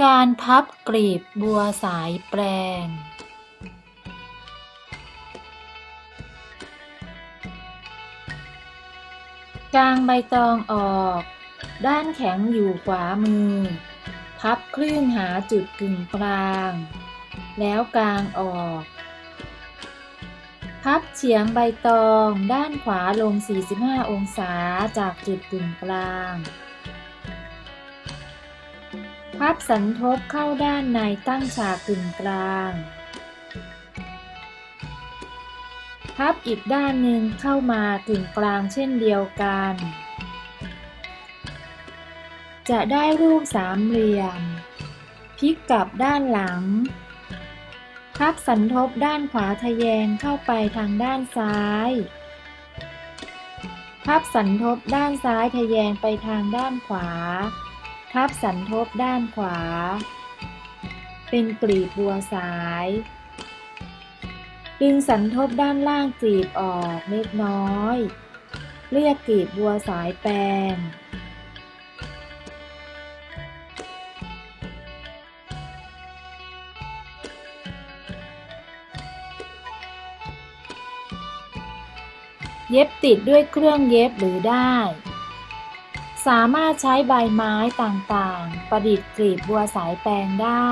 การพับกลีบบัวสายแปลง กางใบตองออก ด้านแข็งอยู่ขวามือ พับคลื่นหาจุดกึ่งกลาง แล้วกางออก พับเฉียงใบตองด้านขวาลง 45 องศาจากจุดกึ่งกลาง พับสันทบเข้าด้านในตั้งฉากกึ่งกลาง พับอีกด้านหนึ่งเข้ามากึ่งกลางเช่นเดียวกัน จะได้รูปสามเหลี่ยม พลิกกลับด้านหลัง พับสันทบด้านขวาทะแยงเข้าไปทางด้านซ้าย พับสันทบด้านซ้ายทะแยงไปทางด้านขวา พับสันทบด้านขวา เป็นกลีบบัวสาย ดึงสันทบด้านล่างกลีบออกเล็กน้อย เรียกกลีบบัวสายแปลงเย็บติดด้วยเครื่องเย็บหรือได้ สามารถใช้ใบไม้ต่างๆ ประดิษฐ์กลีบบัวสายแปลงได้